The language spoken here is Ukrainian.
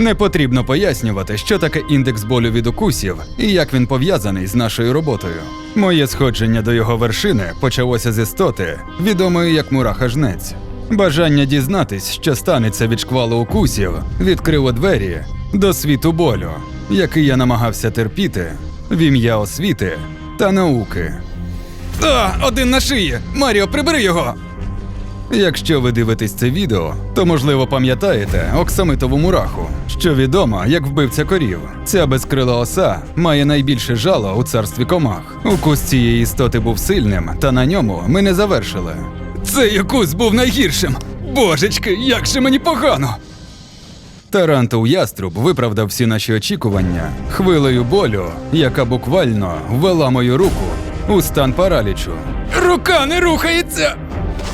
Не потрібно пояснювати, що таке індекс болю від укусів і як він пов'язаний з нашою роботою. Моє сходження до його вершини почалося з істоти, відомої як мураха-жнець. Бажання дізнатись, що станеться від шквалу укусів, відкрило двері до світу болю, який я намагався терпіти в ім'я освіти та науки. А, один на шиї! Маріо, прибери його! Якщо ви дивитесь це відео, то можливо пам'ятаєте оксамитову мураху, що відома як вбивця корів. Ця безкрила оса має найбільше жало у царстві комах. Укус цієї істоти був сильним, та на ньому ми не завершили. Цей укус був найгіршим. Божечки, як же мені погано! Тарантул яструб виправдав всі наші очікування хвилею болю, яка буквально ввела мою руку у стан паралічу. Рука не рухається!